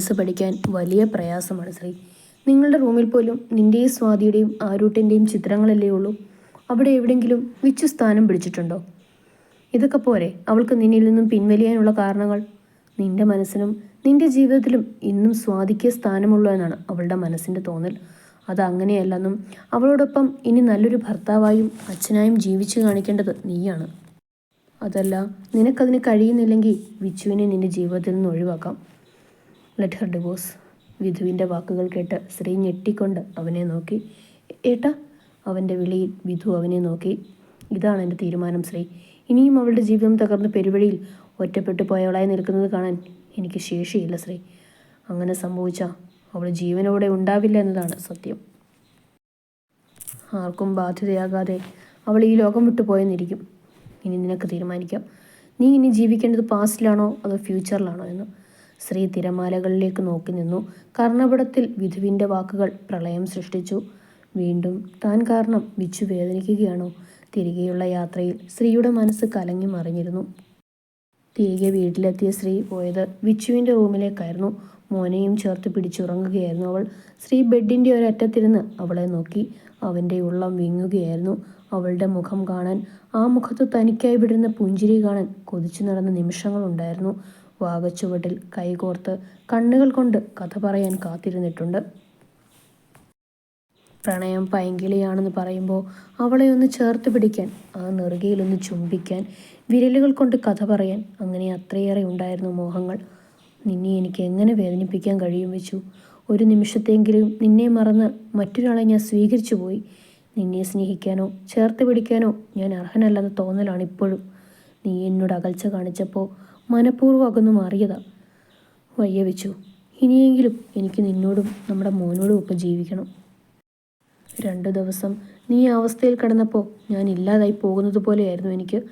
മനസ്സ് പഠിക്കാൻ വലിയ പ്രയാസമാണ് ശ്രീ. നിങ്ങളുടെ റൂമിൽ പോലും നിന്റെയും സ്വാതിയുടെയും ആരൂട്ടിന്റെയും ചിത്രങ്ങളല്ലേ ഉള്ളൂ? അവിടെ എവിടെയെങ്കിലും വിച്ചു സ്ഥാനം പിടിച്ചിട്ടുണ്ടോ? ഇതൊക്കെ പോരെ അവൾക്ക് നിന്നിൽ നിന്നും പിൻവലിയാനുള്ള കാരണങ്ങൾ? നിന്റെ മനസ്സിനും നിന്റെ ജീവിതത്തിലും ഇന്നും സ്വാതിക്ക് സ്ഥാനമുള്ളൂ എന്നാണ് അവളുടെ മനസ്സിന്റെ തോന്നൽ. അത് അങ്ങനെയല്ലെന്നും അവളോടൊപ്പം ഇനി നല്ലൊരു ഭർത്താവായും അച്ഛനായും ജീവിച്ചു കാണിക്കേണ്ടത് നീയാണ്. അതല്ല നിനക്കതിന് കഴിയുന്നില്ലെങ്കിൽ വിച്ചുവിനെ നിന്റെ ജീവിതത്തിൽ നിന്ന് ഒഴിവാക്കാം. ലെറ്റ് ഹർ ഡിവോഴ്സ് വിധുവിന്റെ വാക്കുകൾ കേട്ട് ശ്രീ ഞെട്ടിക്കൊണ്ട് അവനെ നോക്കി. ഏട്ടാ അവന്റെ വിളിയിൽ വിധു അവനെ നോക്കി. ഇതാണ് എന്റെ തീരുമാനം ശ്രീ ഇനിയും അവളുടെ ജീവിതം തകർന്ന് പെരുവഴിയിൽ ഒറ്റപ്പെട്ടു പോയവളായി നിൽക്കുന്നത് കാണാൻ എനിക്ക് ശേഷിയില്ല ശ്രീ അങ്ങനെ സംഭവിച്ചാൽ അവൾ ജീവനോടെ ഉണ്ടാവില്ല എന്നതാണ് സത്യം. ആർക്കും ബാധ്യതയാകാതെ അവൾ ഈ ലോകം വിട്ടു പോയെന്നിരിക്കും. ഇനി നിനക്ക് തീരുമാനിക്കാം. നീ ഇനി ജീവിക്കേണ്ടത് പാസ്റ്റിലാണോ അതോ ഫ്യൂച്ചറിലാണോ എന്ന്. ശ്രീ തിരമാലകളിലേക്ക് നോക്കി നിന്നു. കർണപടത്തിൽ വിധുവിന്റെ വാക്കുകൾ പ്രളയം സൃഷ്ടിച്ചു. വീണ്ടും താൻ കാരണം വിച്ചു വേദനിക്കുകയാണോ? തിരികെയുള്ള യാത്രയിൽ ശ്രീയുടെ മനസ്സ് കലങ്ങി മറിഞ്ഞിരുന്നു. തിരികെ വീട്ടിലെത്തിയ ശ്രീ പോയത് വിച്ചുവിന്റെ റൂമിലേക്കായിരുന്നു. മോനെയും ചേർത്ത് പിടിച്ചുറങ്ങുകയായിരുന്നു അവൾ. ശ്രീ ബെഡിന്റെ ഒരറ്റത്തിരുന്ന് അവളെ നോക്കി. അവന്റെ ഉള്ളം വിങ്ങുകയായിരുന്നു. അവളുടെ മുഖം കാണാൻ ആ മുഖത്ത് തനിക്കായി വിടുന്ന പുഞ്ചിരി കാണാൻ കൊതിച്ചു നടന്ന നിമിഷങ്ങളുണ്ടായിരുന്നു. വാഗച്ചുവട്ടിൽ കൈകോർത്ത് കണ്ണുകൾ കൊണ്ട് കഥ പറയാൻ കാത്തിരുന്നിട്ടുണ്ട്. പ്രണയം പൈങ്കിളിയാണെന്ന് പറയുമ്പോൾ അവളെ ഒന്ന് ചേർത്ത് പിടിക്കാൻ ആ നെറുകയിലൊന്ന് ചുംബിക്കാൻ വിരലുകൾ കൊണ്ട് കഥ പറയാൻ അങ്ങനെ അത്രയേറെ ഉണ്ടായിരുന്നു മോഹങ്ങൾ. നിന്നെ എനിക്ക് എങ്ങനെ വേദനിപ്പിക്കാൻ കഴിയും വെച്ചു? ഒരു നിമിഷത്തെങ്കിലും നിന്നെ മറന്ന് മറ്റൊരാളെ ഞാൻ സ്വീകരിച്ചു പോയി. നിന്നെ സ്നേഹിക്കാനോ ചേർത്ത് പിടിക്കാനോ ഞാൻ അർഹനല്ലെന്ന് തോന്നലാണ് ഇപ്പോഴും. നീ എന്നോട് അകൽച്ച കാണിച്ചപ്പോൾ മനഃപൂർവം അകന്നു മാറിയതാ. വയ്യ വെച്ചു. ഇനിയെങ്കിലും എനിക്ക് നിന്നോടും നമ്മുടെ മോനോടും ഒപ്പം ജീവിക്കണം. രണ്ടു ദിവസം നീ അവസ്ഥയിൽ കിടന്നപ്പോൾ ഞാൻ ഇല്ലാതായി പോകുന്നത് പോലെയായിരുന്നു എനിക്ക്.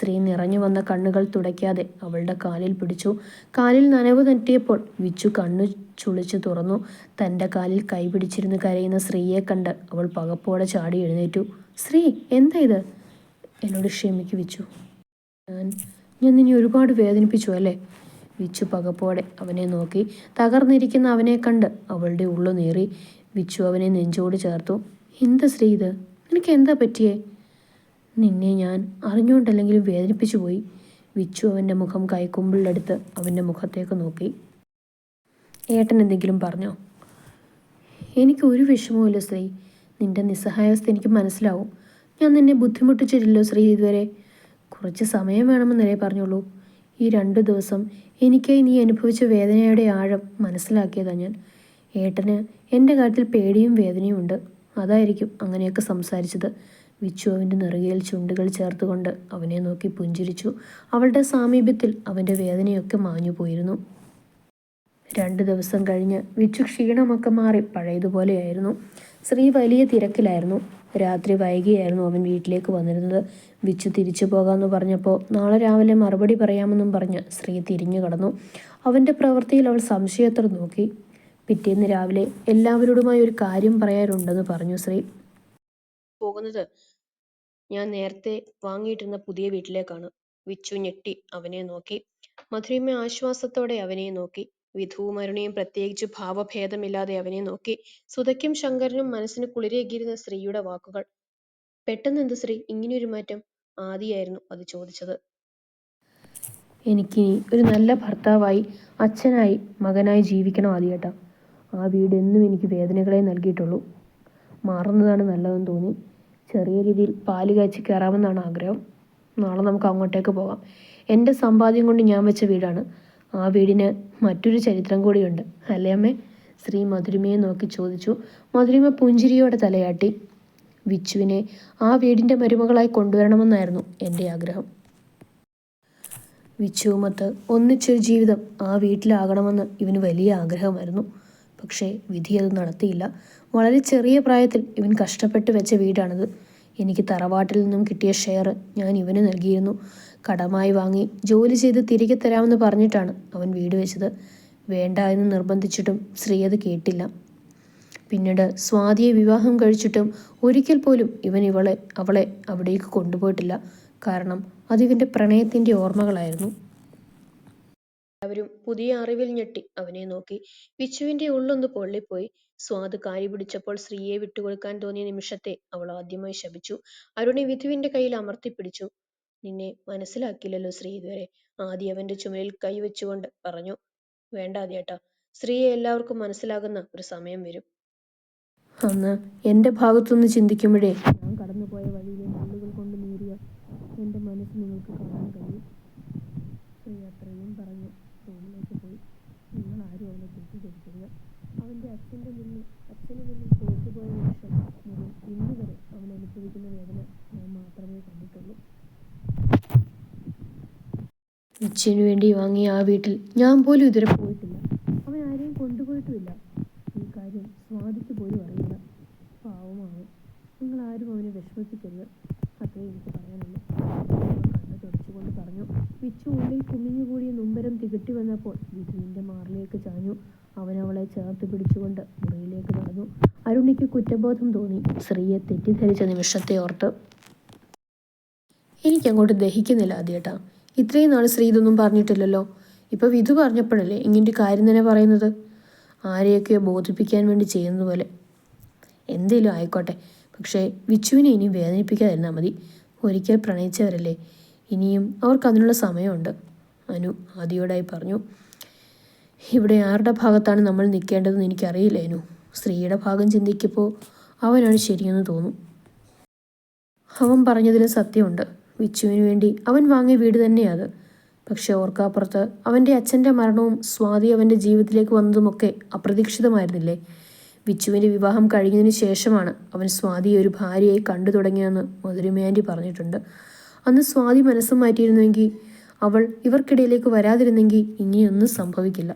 ശ്രീ നിറഞ്ഞു വന്ന കണ്ണുകൾ തുടയ്ക്കാതെ അവളുടെ കാലിൽ പിടിച്ചു. കാലിൽ നനവ് തട്ടിയപ്പോൾ വിച്ചു കണ്ണു ചുളിച്ചു തുറന്നു. തന്റെ കാലിൽ കൈ പിടിച്ചിരുന്ന് കരയുന്ന സ്ത്രീയെ കണ്ട് അവൾ പകപ്പോടെ ചാടി എഴുന്നേറ്റു. ശ്രീ എന്താ ഇത്? എന്നോട് ക്ഷമിക്കു വിച്ചു. ഞാൻ ഞാൻ നിന്നെ ഒരുപാട് വേദനിപ്പിച്ചു അല്ലേ? വിച്ചു പകപ്പോടെ അവനെ നോക്കി. തകർന്നിരിക്കുന്ന അവനെ കണ്ട് അവളുടെ ഉള്ളു നേറി. വിച്ചു അവനെ നെഞ്ചോട് ചേർത്തു. എന്താ ശ്രീ ഇത്? നിനക്ക് എന്താ പറ്റിയേ? നിന്നെ ഞാൻ അറിഞ്ഞുകൊണ്ടല്ലെങ്കിലും വേദനിപ്പിച്ചു പോയി. വിച്ചു അവന്റെ മുഖം കൈക്കുമ്പിളിലെടുത്ത് അവന്റെ മുഖത്തേക്ക് നോക്കി. ഏട്ടൻ എന്തെങ്കിലും പറഞ്ഞോ? എനിക്ക് ഒരു വിഷമവുമില്ല ശ്രീ. നിന്റെ നിസ്സഹായാവസ്ഥ എനിക്ക് മനസ്സിലാവും. ഞാൻ നിന്നെ ബുദ്ധിമുട്ടിച്ചിട്ടില്ലോ ശ്രീ ഇതുവരെ. കുറച്ച് സമയം വേണമെന്നല്ലേ പറഞ്ഞോളൂ. ഈ രണ്ട് ദിവസം എനിക്കായി നീ അനുഭവിച്ച വേദനയുടെ ആഴം മനസ്സിലാക്കിയതാണ് ഞാൻ. ഏട്ടന് എന്റെ കാര്യത്തിൽ പേടിയും വേദനയും ഉണ്ട്. അതായിരിക്കും അങ്ങനെയൊക്കെ സംസാരിച്ചത്. വിച്ചു അവന്റെ നെറുകയിൽ ചുണ്ടുകൾ ചേർത്തുകൊണ്ട് അവനെ നോക്കി പുഞ്ചിരിച്ചു. അവളുടെ സാമീപ്യത്തിൽ അവന്റെ വേദനയൊക്കെ മാഞ്ഞു പോയിരുന്നു. രണ്ട് ദിവസം കഴിഞ്ഞ് വിച്ചു ക്ഷീണമൊക്കെ മാറി പഴയതുപോലെയായിരുന്നു. ശ്രീ വലിയ തിരക്കിലായിരുന്നു. രാത്രി വൈകിയായിരുന്നു അവൻ വീട്ടിലേക്ക് വന്നിരുന്നത്. വിച്ചു തിരിച്ചു പോകാമെന്ന് പറഞ്ഞപ്പോൾ നാളെ രാവിലെ മറുപടി പറയാമെന്നും പറഞ്ഞ് ശ്രീ തിരിഞ്ഞു കടന്നു. അവന്റെ പ്രവൃത്തിയിൽ അവൾ സംശയത്തോടെ നോക്കി. പിറ്റേന്ന് രാവിലെ എല്ലാവരോടുമായി ഒരു കാര്യം പറയാറുണ്ടെന്ന് പറഞ്ഞു ശ്രീ പോകുന്നത് ഞാൻ നേരത്തെ വാങ്ങിയിട്ടിരുന്ന പുതിയ വീട്ടിലേക്കാണ്. വിച്ചു ഞെട്ടി അവനെ നോക്കി. മധുരിമ ആശ്വാസത്തോടെ അവനെ നോക്കി. വിധുവും അരുണിയും പ്രത്യേകിച്ച് ഭാവഭേദമില്ലാതെ അവനെ നോക്കി. സുതയ്ക്കും ശങ്കരനും മനസ്സിന് കുളിരേകിയിരുന്ന സ്ത്രീയുടെ വാക്കുകൾ. പെട്ടെന്ന് എന്ത് സ്ത്രീ? ഇങ്ങനെയൊരു മാറ്റം. ആദിയായിരുന്നു അത് ചോദിച്ചത്. എനിക്കിനി ഒരു നല്ല ഭർത്താവായി അച്ഛനായി മകനായി ജീവിക്കണം ആദ്യേട്ടാ. ആ വീട് എന്നും എനിക്ക് വേദനകളെ നൽകിയിട്ടുള്ളൂ. മാറുന്നതാണ് നല്ലതെന്ന് തോന്നി. ചെറിയ രീതിയിൽ പാൽ കാച്ചി കയറാമെന്നാണ് ആഗ്രഹം. നാളെ നമുക്ക് അങ്ങോട്ടേക്ക് പോകാം. എന്റെ സമ്പാദ്യം കൊണ്ട് ഞാൻ വെച്ച വീടാണ്. ആ വീടിന് മറ്റൊരു ചരിത്രം കൂടിയുണ്ട്. അല്ലേ അമ്മേ? ശ്രീ മധുരിമയെ നോക്കി ചോദിച്ചു. മധുരിമ പുഞ്ചിരിയോടെ തലയാട്ടി. വിച്ചുവിനെ ആ വീടിന്റെ മരുമകളായി കൊണ്ടുവരണമെന്നായിരുന്നു എന്റെ ആഗ്രഹം. വിച്ചുവുമൊത്ത് ഒന്നിച്ചൊരു ജീവിതം ആ വീട്ടിലാകണമെന്ന് ഇവന് വലിയ ആഗ്രഹമായിരുന്നു. പക്ഷേ വിധി അത് നടത്തിയില്ല. വളരെ ചെറിയ പ്രായത്തിൽ ഇവൻ കഷ്ടപ്പെട്ട് വെച്ച വീടാണത്. എനിക്ക് തറവാട്ടിൽ നിന്നും കിട്ടിയ ഷെയർ ഞാൻ ഇവന് നൽകിയിരുന്നു. കടമായി വാങ്ങി ജോലി ചെയ്ത് തിരികെ തരാമെന്ന് പറഞ്ഞിട്ടാണ് അവൻ വീട് വെച്ചത്. വേണ്ട എന്ന് നിർബന്ധിച്ചിട്ടും ശ്രീ അത് കേട്ടില്ല. പിന്നീട് സ്വാതിയെ വിവാഹം കഴിച്ചിട്ടും ഒരിക്കൽ പോലും ഇവൻ ഇവളെ അവളെ അവിടേക്ക് കൊണ്ടുപോയിട്ടില്ല. കാരണം അതിവന്റെ പ്രണയത്തിന്റെ ഓർമ്മകളായിരുന്നു. എല്ലാവരും പുതിയ അറിവിൽ ഞെട്ടി അവനെ നോക്കി. വിച്ചുവിന്റെ ഉള്ളൊന്ന് പൊള്ളിപ്പോയി. സ്വാദ് കാരി പിടിച്ചപ്പോൾ സ്ത്രീയെ വിട്ടുകൊടുക്കാൻ തോന്നിയ നിമിഷത്തെ അവൾ ആദ്യമായി ശപിച്ചു. അരുണി വിധുവിന്റെ കയ്യിൽ അമർത്തിപ്പിടിച്ചു നിന്നെ മനസ്സിലാക്കില്ലല്ലോ ശ്രീ ഇതുവരെ. ആദ്യ അവന്റെ ചുമലിൽ കൈവച്ചുകൊണ്ട് പറഞ്ഞു. വേണ്ട ചേട്ടാ സ്ത്രീയെ എല്ലാവർക്കും മനസ്സിലാകുന്ന ഒരു സമയം വരും. അന്ന് എന്റെ ഭാഗത്തുനിന്ന് ചിന്തിക്കുമ്പോഴേ ഞാൻ കടന്നുപോയ വഴിയിലെ മുള്ളുകൾ കൊണ്ട് നേരിയ എന്റെ മനസ്സ് നിങ്ങൾക്ക് കാണാൻ കഴിയും. ശ്രീ അത്രയും പറഞ്ഞ് റൂമിലേക്ക് പോയി. നിങ്ങൾ ആരും അവനെ തെറ്റിദ്ധരിക്കരുത്. അവന്റെ അച്ഛന്റെ മുന്നിൽ അച്ഛന് മുന്നിൽ തോറ്റുപോയ നിമിഷം മുതൽ ഇന്ന് വരെ അവൻ അനുഭവിക്കുന്ന വേദന ഞാൻ മാത്രമേ കണ്ടിട്ടുള്ളൂ. അച്ഛനു വേണ്ടി വാങ്ങിയ ആ വീട്ടിൽ ഞാൻ പോലും ഇതുവരെ പോയിട്ടില്ല അവൻ ആരെയും കൊണ്ടുപോയിട്ടുമില്ല ഈ കാര്യം സ്വാദിക്ക് പോലും അറിയില്ല പാവമാണ് നിങ്ങൾ ആരും അവനെ വിഷമിപ്പിക്കരുത് അത്രേ എനിക്ക് പറയാനുള്ളൂ അവൾ കണ്ണു തുടച്ചുകൊണ്ട് പറഞ്ഞു ഉള്ളിൽ കുമിഞ്ഞുകൂടിയ നൊമ്പരം തികട്ടി വന്നപ്പോൾ വിധുവിന്റെ മാറിലേക്ക് ചാഞ്ഞു. അവൻ അവളെ ചേർത്ത് പിടിച്ചുകൊണ്ട് മുറിയിലേക്ക് നടന്നു. അരുണിക്ക് കുറ്റബോധം തോന്നി. സ്ത്രീയെ തെറ്റിദ്ധരിച്ച നിമിഷത്തെ ഓർത്ത് എനിക്കങ്ങോട്ട് ദഹിക്കുന്നില്ല ആദ്യേട്ടാ. ഇത്രയും നാൾ ശ്രീ ഇതൊന്നും പറഞ്ഞിട്ടില്ലല്ലോ. ഇപ്പൊ വിധു പറഞ്ഞപ്പോഴല്ലേ ഇങ്ങനെ കാര്യം തന്നെ പറയുന്നത്? ആരെയൊക്കെ ബോധിപ്പിക്കാൻ വേണ്ടി ചെയ്യുന്നതുപോലെ എന്തേലും ആയിക്കോട്ടെ. പക്ഷേ വിച്ചുവിനെ ഇനി വേദനിപ്പിക്കാതിരുന്നാൽ മതി. ഒരിക്കൽ പ്രണയിച്ചവരല്ലേ? ഇനിയും അവർക്ക് അതിനുള്ള സമയമുണ്ട്. അനു ആദിയോടായി പറഞ്ഞു. ഇവിടെ ആരുടെ ഭാഗത്താണ് നമ്മൾ നിൽക്കേണ്ടതെന്ന് എനിക്കറിയില്ല അനു. സ്ത്രീയുടെ ഭാഗം ചിന്തിക്കുമ്പോൾ അവനാണ് ശരിയെന്ന് തോന്നും. അവൻ പറഞ്ഞതിൽ സത്യമുണ്ട്. വിച്ചുവിന് വേണ്ടി അവൻ വാങ്ങിയ വീട് തന്നെയത്. പക്ഷെ ഓർക്കാപ്പുറത്ത് അവന്റെ അച്ഛന്റെ മരണവും സ്വാതി അവന്റെ ജീവിതത്തിലേക്ക് വന്നതുമൊക്കെ അപ്രതീക്ഷിതമായിരുന്നില്ലേ? വിച്ചുവിന്റെ വിവാഹം കഴിഞ്ഞതിന് ശേഷമാണ് അവൻ സ്വാതിയെ ഒരു ഭാര്യയായി കണ്ടു തുടങ്ങിയതെന്ന് മധുരമേന്റി പറഞ്ഞിട്ടുണ്ട്. അന്ന് സ്വാതി മനസ്സ് മാറ്റിയിരുന്നുവെങ്കിൽ അവൾ ഇവർക്കിടയിലേക്ക് വരാതിരുന്നെങ്കിൽ ഇനിയൊന്നും സംഭവിക്കില്ല.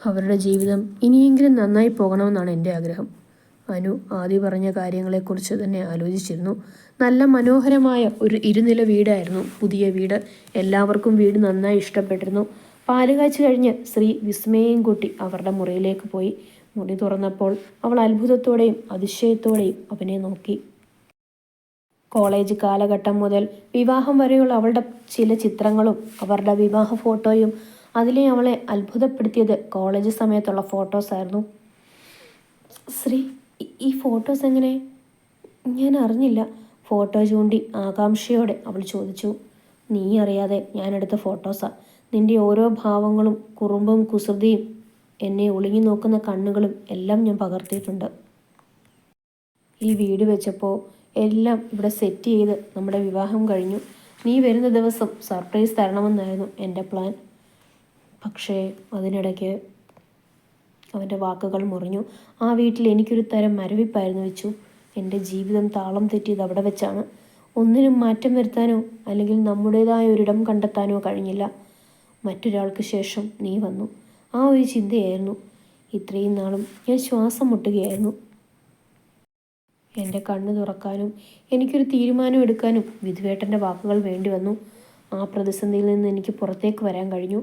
അവരുടെ ജീവിതം ഇനിയെങ്കിലും നന്നായി പോകണമെന്നാണ് എന്റെ ആഗ്രഹം. അനു ആദ്യ പറഞ്ഞ കാര്യങ്ങളെക്കുറിച്ച് തന്നെ ആലോചിച്ചിരുന്നു. നല്ല മനോഹരമായ ഒരു ഇരുനില വീടായിരുന്നു. പുതിയ വീട്. എല്ലാവർക്കും വീട് നന്നായി ഇഷ്ടപ്പെട്ടിരുന്നു. പാലുകാച്ചു കഴിഞ്ഞ് ശ്രീ വിസ്മയം കൂട്ടി അവരുടെ മുറിയിലേക്ക് പോയി. മുറി തുറന്നപ്പോൾ അവൾ അത്ഭുതത്തോടെയും അതിശയത്തോടെയും അവനെ നോക്കി. കോളേജ് കാലഘട്ടം മുതൽ വിവാഹം വരെയുള്ള അവളുടെ ചില ചിത്രങ്ങളും അവരുടെ വിവാഹ ഫോട്ടോയും അതിലെ അവളെ അത്ഭുതപ്പെടുത്തിയത് കോളേജ് സമയത്തുള്ള ഫോട്ടോസ് ആയിരുന്നു. ശ്രീ ഈ- ഫോട്ടോസ് എങ്ങനെ? ഞാൻ അറിഞ്ഞില്ല. ഫോട്ടോ ചൂണ്ടി ആകാംക്ഷയോടെ അവൾ ചോദിച്ചു. നീ അറിയാതെ ഞാൻ ഞാനെടുത്ത ഫോട്ടോസാ നിന്റെ ഓരോ ഭാവങ്ങളും കുറുമ്പും കുസൃതിയും എന്നെ ഒളിഞ്ഞു നോക്കുന്ന കണ്ണുകളും എല്ലാം ഞാൻ പകർത്തിയിട്ടുണ്ട്. ഈ വീട് വെച്ചപ്പോൾ എല്ലാം ഇവിടെ സെറ്റ് ചെയ്ത് നമ്മുടെ വിവാഹം കഴിഞ്ഞു. നീ വരുന്ന ദിവസം സർപ്രൈസ് തരണമെന്നായിരുന്നു എന്റെ പ്ലാൻ പക്ഷേ അതിനിടയ്ക്ക് അവന്റെ വാക്കുകൾ മുറിഞ്ഞു. ആ വീട്ടിൽ എനിക്കൊരു തരം മരവിപ്പായിരുന്നു വെച്ചു. എന്റെ ജീവിതം താളം തെറ്റിയത് അവിടെ വെച്ചാണ്. ഒന്നിനും മാറ്റം വരുത്താനോ അല്ലെങ്കിൽ നമ്മുടേതായ ഒരിടം കണ്ടെത്താനോ കഴിഞ്ഞില്ല. മറ്റൊരാൾക്ക് ശേഷം നീ വന്നു. ആ ഒരു ചിന്തയായിരുന്നു. ഇത്രയും നാളും ഞാൻ ശ്വാസം മുട്ടുകയായിരുന്നു. എന്റെ കണ്ണ് തുറക്കാനും എനിക്കൊരു തീരുമാനം എടുക്കാനും വിധുവേട്ടന്റെ വാക്കുകൾ വേണ്ടി വന്നു. ആ പ്രതിസന്ധിയിൽ നിന്ന് എനിക്ക് പുറത്തേക്ക് വരാൻ കഴിഞ്ഞു.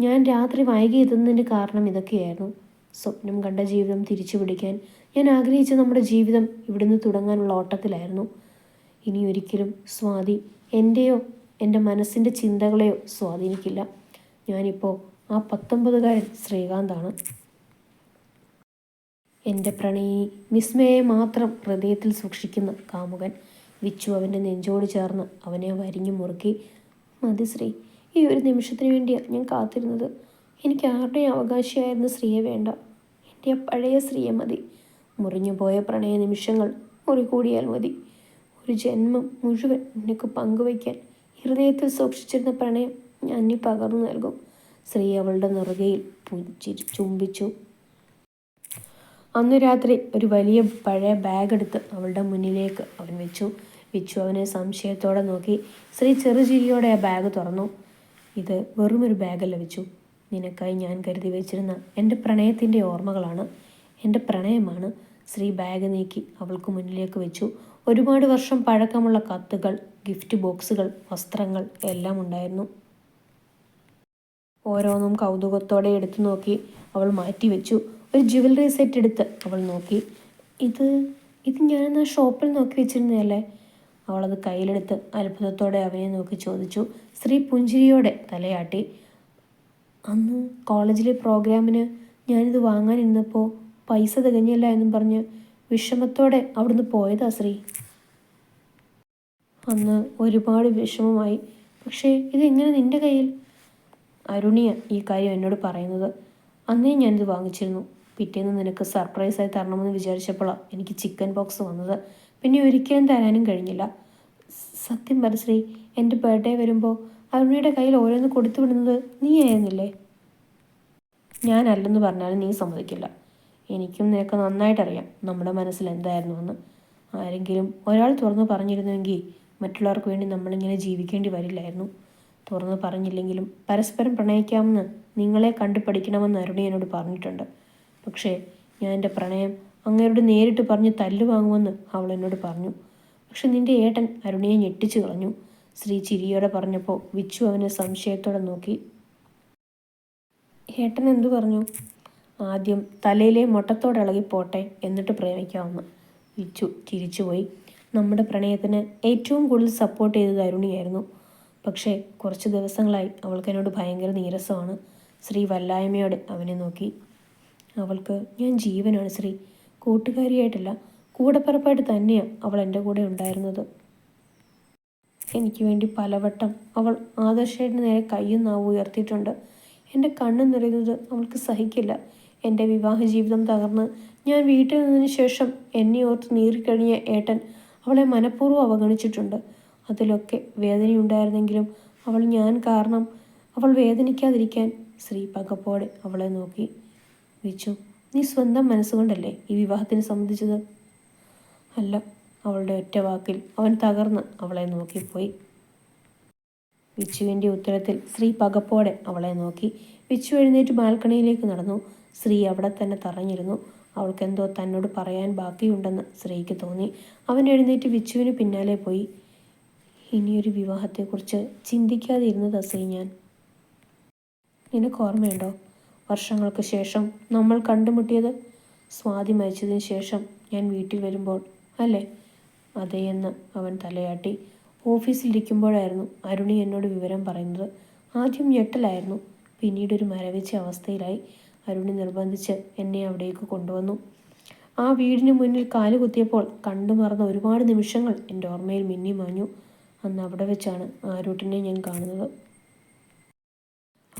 ഞാൻ രാത്രി വൈകി എത്തുന്നതിന് കാരണം ഇതൊക്കെയായിരുന്നു. സ്വപ്നം കണ്ട ജീവിതം തിരിച്ചു പിടിക്കാൻ ഞാൻ ആഗ്രഹിച്ച നമ്മുടെ ജീവിതം ഇവിടുന്ന് തുടങ്ങാനുള്ള ഓട്ടത്തിലായിരുന്നു. ഇനി ഒരിക്കലും സ്വാതി എന്റെയോ എന്റെ മനസ്സിന്റെ ചിന്തകളെയോ സ്വാധീനിക്കില്ല. ഞാനിപ്പോൾ ആ പത്തൊമ്പതുകാരൻ ശ്രീകാന്താണ്. എന്റെ പ്രണയി വിസ്മയെ മാത്രം ഹൃദയത്തിൽ സൂക്ഷിക്കുന്ന കാമുകൻ വിച്ചു അവന്റെ നെഞ്ചോട് ചേർന്ന് അവനെ വരിഞ്ഞു മുറുക്കി മതി ശ്രീ ഈ ഒരു നിമിഷത്തിന് വേണ്ടിയാണ് ഞാൻ കാത്തിരുന്നത്. എനിക്ക് ആരുടെയും അവകാശിയായിരുന്ന സ്ത്രീയെ വേണ്ട. എന്റെ ആ പഴയ സ്ത്രീയെ മതി. മുറിഞ്ഞുപോയ പ്രണയ നിമിഷങ്ങൾ മുറികൂടിയാൽ മതി. ഒരു ജന്മം മുഴുവൻ നിനക്ക് പങ്കുവയ്ക്കാൻ ഹൃദയത്തിൽ സൂക്ഷിച്ചിരുന്ന പ്രണയം ഞാൻ നീ പകർന്നു നൽകും. സ്ത്രീ അവളുടെ നിറുകയിൽ പുഞ്ചിരി ചുംബിച്ചു. അന്നു രാത്രി ഒരു വലിയ പഴയ ബാഗ് എടുത്ത് അവളുടെ മുന്നിലേക്ക് അവൻ വെച്ചു. വിച്ചു. അവനെ സംശയത്തോടെ നോക്കി സ്ത്രീ ചെറുചിരിയോടെ ആ ബാഗ് തുറന്നു. ഇത് വെറുമൊരു ബാഗല്ല വെച്ചു. നിനക്കായി ഞാൻ കരുതി വെച്ചിരുന്ന എന്റെ പ്രണയത്തിന്റെ ഓർമ്മകളാണ്. എന്റെ പ്രണയമാണ്. സ്ത്രീ ബാഗ് നീക്കി അവൾക്ക് മുന്നിലേക്ക് വെച്ചു. ഒരുപാട് വർഷം പഴക്കമുള്ള കത്തുകൾ ഗിഫ്റ്റ് ബോക്സുകൾ വസ്ത്രങ്ങൾ എല്ലാം ഉണ്ടായിരുന്നു. ഓരോന്നും കൗതുകത്തോടെ എടുത്തു നോക്കി അവൾ മാറ്റി വെച്ചു. ഒരു ജ്വല്ലറി സെറ്റ് എടുത്ത് അവൾ നോക്കി. ഇത് ഇത് ആ ഷോപ്പിൽ നോക്കി വെച്ചിരുന്നതല്ലേ? അവളത് കയ്യിലെടുത്ത് അത്ഭുതത്തോടെ അവനെ നോക്കി ചോദിച്ചു. സ്ത്രീ പുഞ്ചിരിയോടെ തലയാട്ടി. അന്ന് കോളേജിലെ പ്രോഗ്രാമിന് ഞാനിത് വാങ്ങാനിരുന്നപ്പോൾ പൈസ തികഞ്ഞില്ല എന്നും പറഞ്ഞ് വിഷമത്തോടെ അവിടുന്ന് പോയതാ ശ്രീ. അന്ന് ഒരുപാട് വിഷമമായി. പക്ഷേ ഇതെങ്ങനെ നിന്റെ കയ്യിൽ? അരുണിയ ഈ കാര്യം എന്നോട് പറയുന്നത്. അന്നേ ഞാനിത് വാങ്ങിച്ചിരുന്നു. പിറ്റേന്ന് നിനക്ക് സർപ്രൈസായി തരണമെന്ന് വിചാരിച്ചപ്പോഴാണ് എനിക്ക് ചിക്കൻ ബോക്സ് വന്നത്. പിന്നെ ഒരിക്കലും തരാനും കഴിഞ്ഞില്ല. സത്യം പറ ശ്രീ എന്റെ ബർത്ത്ഡേ വരുമ്പോൾ അരുണിയുടെ കയ്യിൽ ഓരോന്ന് കൊടുത്തു വിടുന്നത് നീ ആയിരുന്നില്ലേ? ഞാനല്ലെന്ന് പറഞ്ഞാലും നീ സമ്മതിക്കില്ല. എനിക്കും നിനക്ക് നന്നായിട്ടറിയാം നമ്മുടെ മനസ്സിൽ എന്തായിരുന്നു എന്ന് ആരെങ്കിലും ഒരാൾ തുറന്നു പറഞ്ഞിരുന്നുവെങ്കിൽ മറ്റുള്ളവർക്ക് വേണ്ടി നമ്മളിങ്ങനെ ജീവിക്കേണ്ടി വരില്ലായിരുന്നു. തുറന്നു പറഞ്ഞില്ലെങ്കിലും പരസ്പരം പ്രണയിക്കാമെന്ന് നിങ്ങളെ കണ്ടു പഠിക്കണമെന്ന് അരുണി എന്നോട് പറഞ്ഞിട്ടുണ്ട്. പക്ഷേ ഞാൻ എന്റെ പ്രണയം അങ്ങേരോട് നേരിട്ട് പറഞ്ഞ് തല്ലുവാങ്ങുമെന്ന് അവൾ എന്നോട് പറഞ്ഞു. പക്ഷെ നിന്റെ ഏട്ടൻ അരുണിയെ ഞെട്ടിച്ചു കളഞ്ഞു. ശ്രീ ചിരിയോടെ പറഞ്ഞപ്പോൾ വിച്ചു അവനെ സംശയത്തോടെ നോക്കി. ഏട്ടൻ എന്തു പറഞ്ഞു? ആദ്യം തലയിലെ മുട്ടത്തോടെ ഇളകി പോട്ടെ എന്നിട്ട് പ്രേമിക്കാവുന്ന. വിച്ചു ചിരിച്ചുപോയി. നമ്മുടെ പ്രണയത്തിന് ഏറ്റവും കൂടുതൽ സപ്പോർട്ട് ചെയ്തത് അരുണിയായിരുന്നു. പക്ഷേ കുറച്ച് ദിവസങ്ങളായി അവൾക്ക് എന്നോട് ഭയങ്കര നീരസമാണ്. ശ്രീ വല്ലായ്മയോടെ അവനെ നോക്കി. അവൾക്ക് ഞാൻ ജീവനാണ് ശ്രീ. കൂട്ടുകാരിയായിട്ടല്ല കൂടപ്പിറപ്പായിട്ട് തന്നെയാണ് അവൾ എന്റെ കൂടെ ഉണ്ടായിരുന്നത്. എനിക്ക് വേണ്ടി പലവട്ടം അവൾ ആദർശയുടെ നേരെ കയ്യും നാവും ഉയർത്തിയിട്ടുണ്ട്. എന്റെ കണ്ണ് നിറയുന്നത് അവൾക്ക് സഹിക്കില്ല. എന്റെ വിവാഹ ജീവിതം തകർന്ന് ഞാൻ വീട്ടിൽ നിന്നതിന് ശേഷം എന്നെ ഓർത്ത് നീറിക്കഴിഞ്ഞ ഏട്ടൻ അവളെ മനഃപൂർവം അവഗണിച്ചിട്ടുണ്ട്. അതിലൊക്കെ വേദനയുണ്ടായിരുന്നെങ്കിലും അവൾ ഞാൻ കാരണം അവൾ വേദനിക്കാതിരിക്കാൻ ശ്രീ പകപ്പോടെ അവളെ നോക്കി. വിച്ചു നീ സ്വന്തം മനസ്സുകൊണ്ടല്ലേ ഈ വിവാഹത്തിന് സംബന്ധിച്ചത് അല്ല അവളുടെ ഒറ്റ വാക്കിൽ അവൻ തകർന്ന് അവളെ നോക്കിപ്പോയി. വിച്ചുവിന്റെ ഉത്തരത്തിൽ ശ്രീ പകപ്പോടെ അവളെ നോക്കി. വിച്ചു എഴുന്നേറ്റ് ബാൽക്കണിയിലേക്ക് നടന്നു. ശ്രീ അവിടെ തന്നെ തറഞ്ഞിരുന്നു. അവൾക്കെന്തോ തന്നോട് പറയാൻ ബാക്കിയുണ്ടെന്ന് ശ്രീക്ക് തോന്നി. അവൻ എഴുന്നേറ്റ് വിച്ചുവിന് പിന്നാലെ പോയി. ഇനിയൊരു വിവാഹത്തെക്കുറിച്ച് ചിന്തിക്കാതെ ഇരുന്നത് ഞാൻ. നിനക്ക് ഓർമ്മയുണ്ടോ? വർഷങ്ങൾക്ക് ശേഷം നമ്മൾ കണ്ടുമുട്ടിയത്? സ്വാതി മരിച്ചതിന് ശേഷം ഞാൻ വീട്ടിൽ വരുമ്പോൾ അല്ലേ? അതെയെന്ന് അവൻ തലയാട്ടി. ഓഫീസിലിരിക്കുമ്പോഴായിരുന്നു അരുണി എന്നോട് വിവരം പറയുന്നത്. ആദ്യം ഞെട്ടലായിരുന്നു. പിന്നീട് ഒരു മരവിച്ച അവസ്ഥയിലായി. അരുണി നിർബന്ധിച്ച് എന്നെ അവിടേക്ക് കൊണ്ടുവന്നു. ആ വീടിന് മുന്നിൽ കാൽ കുത്തിയപ്പോൾ കണ്ടു മറന്ന ഒരുപാട് നിമിഷങ്ങൾ എന്റെ ഓർമ്മയിൽ മിന്നി മാഞ്ഞു. അന്ന് അവിടെ വെച്ചാണ് ആരൂട്ടിനെ ഞാൻ കാണുന്നത്.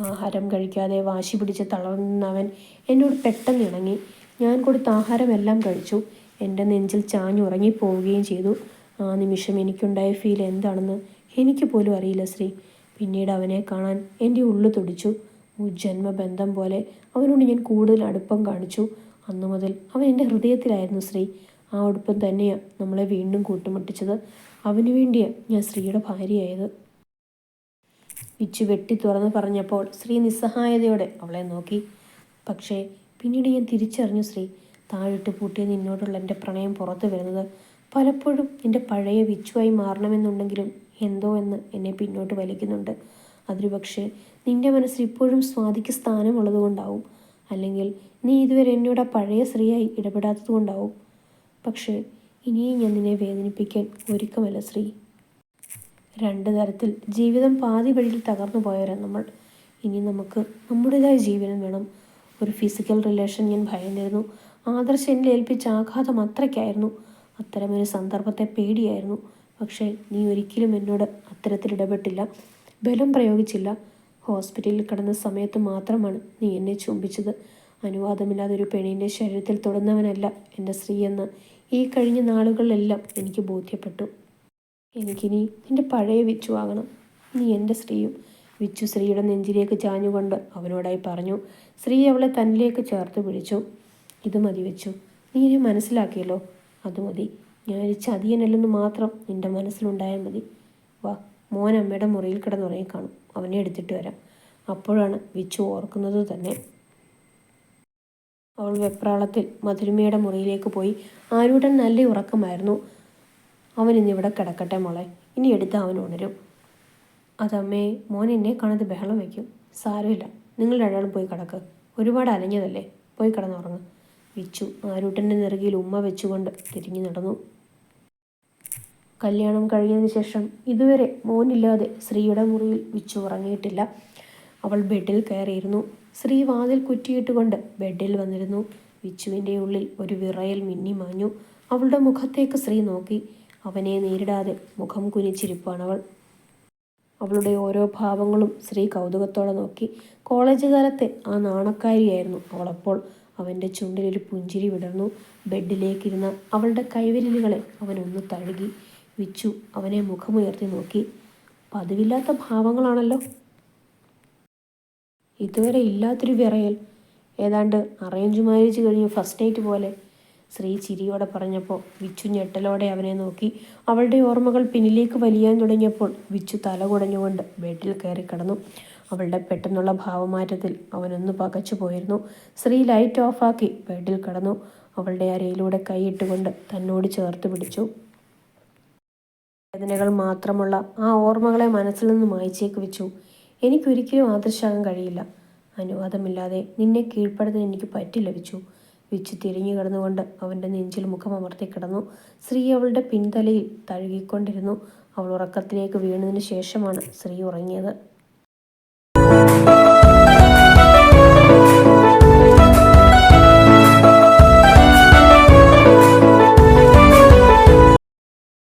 ആഹാരം കഴിക്കാതെ വാശി പിടിച്ച് തളർന്നവൻ എന്നോട് പെട്ടെന്ന് ഇണങ്ങി. ഞാൻ കൊടുത്ത ആഹാരമെല്ലാം കഴിച്ചു. എന്റെ നെഞ്ചിൽ ചാഞ്ഞുറങ്ങിപ്പോവുകയും ചെയ്തു. ആ നിമിഷം എനിക്കുണ്ടായ ഫീൽ എന്താണെന്ന് എനിക്ക് പോലും അറിയില്ല ശ്രീ. പിന്നീട് അവനെ കാണാൻ എന്റെ ഉള്ളു തുടിച്ചു. ജന്മബന്ധം പോലെ അവനോട് ഞാൻ കൂടുതൽ അടുപ്പം കാണിച്ചു. അന്നു മുതൽ അവൻ എന്റെ ഹൃദയത്തിലായിരുന്നു ശ്രീ. ആ അടുപ്പം തന്നെയാണ് നമ്മളെ വീണ്ടും കൂട്ടുമുട്ടിച്ചത്. അവന് വേണ്ടിയാണ് ഞാൻ ശ്രീയുടെ ഭാര്യയായത്. വിച്ചു വെട്ടി തുറന്നു പറഞ്ഞപ്പോൾ ശ്രീ നിസ്സഹായതയോടെ അവളെ നോക്കി. പക്ഷേ പിന്നീട് ഞാൻ തിരിച്ചറിഞ്ഞു ശ്രീ താഴിട്ട് പൂട്ടിയ നിന്നോടുള്ള എന്റെ പ്രണയം പുറത്തു വരുന്നത് പലപ്പോഴും എന്റെ പഴയ വിച്ചുവായി മാറണമെന്നുണ്ടെങ്കിലും എന്തോ എന്ന് എന്നെ പിന്നോട്ട് വലിക്കുന്നുണ്ട്. അതൊരു പക്ഷേ നിന്റെ മനസ്സിൽ ഇപ്പോഴും സ്വാതിക്ക് സ്ഥാനമുള്ളതുകൊണ്ടാവും അല്ലെങ്കിൽ നീ ഇതുവരെ എന്നോട് ആ പഴയ സ്ത്രീയായി ഇടപെടാത്തത് കൊണ്ടാവും. പക്ഷേ ഇനിയും ഞാൻ നിന്നെ വേദനിപ്പിക്കാൻ ഒരുക്കമല്ല ശ്രീ. രണ്ട് തരത്തിൽ ജീവിതം പാതി വഴിയിൽ തകർന്നു പോയവരാണ് നമ്മൾ ഇനി നമുക്ക് നമ്മുടേതായ ജീവിതം വേണം. ഒരു ഫിസിക്കൽ റിലേഷൻ ഞാൻ ഭയന്നിരുന്നു. ആദർശ് എന്നിൽ ഏൽപ്പിച്ച ആഘാതം അത്രയ്ക്കായിരുന്നു. അത്തരമൊരു സന്ദർഭത്തെ പേടിയായിരുന്നു. പക്ഷേ നീ ഒരിക്കലും എന്നോട് അത്തരത്തിൽ ഇടപെട്ടില്ല. ബലം പ്രയോഗിച്ചില്ല. ഹോസ്പിറ്റലിൽ കിടന്ന സമയത്ത് മാത്രമാണ് നീ എന്നെ ചുംബിച്ചത്. അനുവാദമില്ലാതെ ഒരു പെണ്ണിന്റെ ശരീരത്തിൽ തൊടുന്നവനല്ല എന്റെ സ്ത്രീയെന്ന് ഈ കഴിഞ്ഞ നാളുകളിലെല്ലാം എനിക്ക് ബോധ്യപ്പെട്ടു. എനിക്കിനി നിന്റെ പഴയ വിച്ചു ആകണം നീ എന്റെ സ്ത്രീയും വിച്ചു സ്ത്രീയുടെ നെഞ്ചിലേക്ക് ചാഞ്ഞുകൊണ്ട് അവനോടായി പറഞ്ഞു സ്ത്രീ അവളെ തന്നിലേക്ക് ചേർത്ത് പിടിച്ചു. ഇത് മതി വെച്ചു. നീ എന്നെ മനസ്സിലാക്കിയല്ലോ. അത് മതി. ഞാനൊരു ചതിയനല്ലെന്ന് മാത്രം നിന്റെ മനസ്സിലുണ്ടായാൽ മതി. വാ മോൻ അമ്മയുടെ മുറിയിൽ കിടന്നുറങ്ങി കാണും. അവനെ എടുത്തിട്ട് വരാം. അപ്പോഴാണ് വിച്ചു ഓർക്കുന്നത് തന്നെ. അവൾ വെപ്രാളത്തിൽ മധുരിമയുടെ മുറിയിലേക്ക് പോയി. ആരൂടൻ നല്ല ഉറക്കമായിരുന്നു. അവൻ ഇന്നിവിടെ കിടക്കട്ടെ മോളെ. ഇനി എടുത്ത് അവൻ ഉണരും. അതമ്മേ മോൻ എന്നെ കാണാതെ ബഹളം വയ്ക്കും. സാരമില്ല. നിങ്ങൾ രണ്ടാളും പോയി കിടക്ക്. ഒരുപാട് അലഞ്ഞതല്ലേ? പോയി കിടന്നുറങ്ങ്. വിച്ചു ആരൂട്ടന്റെ നിറകിൽ ഉമ്മ വെച്ചുകൊണ്ട് തിരിഞ്ഞു നടന്നു. കല്യാണം കഴിഞ്ഞതിന് ശേഷം ഇതുവരെ മോനില്ലാതെ ശ്രീയുടെ മുറിയിൽ വിച്ചു ഉറങ്ങിയിട്ടില്ല. അവൾ ബെഡിൽ കയറിയിരുന്നു. ശ്രീ വാതിൽ കുറ്റിയിട്ടുകൊണ്ട് ബെഡിൽ വന്നിരുന്നു. വിച്ചുവിന്റെ ഉള്ളിൽ ഒരു വിറയൽ മിന്നി മാഞ്ഞു. അവളുടെ മുഖത്തേക്ക് ശ്രീ നോക്കി. അവനെ നേരിടാതെ മുഖം കുനിച്ചിരിപ്പാണവൾ അവളുടെ ഓരോ ഭാവങ്ങളും ശ്രീ കൗതുകത്തോടെ നോക്കി. കോളേജ് കാലത്തെ ആ നാണക്കാരിയായിരുന്നു അവളപ്പോൾ അവന്റെ ചുണ്ടിലൊരു പുഞ്ചിരി വിടർന്നു. ബെഡിലേക്കിരുന്ന അവളുടെ കൈവിരലുകളെ അവനൊന്ന് തഴുകി വിച്ചു. അവനെ മുഖമുയർത്തി നോക്കി. പതിവില്ലാത്ത ഭാവങ്ങളാണല്ലോ. ഇതുവരെ ഇല്ലാത്തൊരു വിറയൽ. ഏതാണ്ട് അറേഞ്ച് മാരേജ് കഴിഞ്ഞ് ഫസ്റ്റ് നൈറ്റ് പോലെ. ശ്രീ ചിരിയോടെ പറഞ്ഞപ്പോൾ വിച്ചു ഞെട്ടലോടെ അവനെ നോക്കി. അവളുടെ ഓർമ്മകൾ പിന്നിലേക്ക് വലിയാൻ തുടങ്ങിയപ്പോൾ വിച്ചു തല കുടഞ്ഞുകൊണ്ട് ബെഡിൽ കയറി കിടന്നു. അവളുടെ പെട്ടെന്നുള്ള ഭാവമാറ്റത്തിൽ അവനൊന്ന് പകച്ചു പോയിരുന്നു. സ്ത്രീ ലൈറ്റ് ഓഫാക്കി ബെഡിൽ കിടന്നു. അവളുടെ അരയിലൂടെ കൈയിട്ടുകൊണ്ട് തന്നോട് ചേർത്ത് പിടിച്ചു. വേദനകൾ മാത്രമുള്ള ആ ഓർമ്മകളെ മനസ്സിൽ നിന്ന് മായ്ച്ചേക്ക് വെച്ചു. എനിക്കൊരിക്കലും ആദർശാകാൻ കഴിയില്ല. അനുവാദമില്ലാതെ നിന്നെ കീഴ്പ്പെടുത്താൻ എനിക്ക് പറ്റി വെച്ചു. വിച്ചു തിരിഞ്ഞു കിടന്നുകൊണ്ട് അവന്റെ നെഞ്ചിൽ മുഖം അമർത്തി കിടന്നു. സ്ത്രീ അവളുടെ പിൻതലയിൽ തഴുകിക്കൊണ്ടിരുന്നു. അവൾ ഉറക്കത്തിലേക്ക് വീണതിന് ശേഷമാണ് സ്ത്രീ ഉറങ്ങിയത്.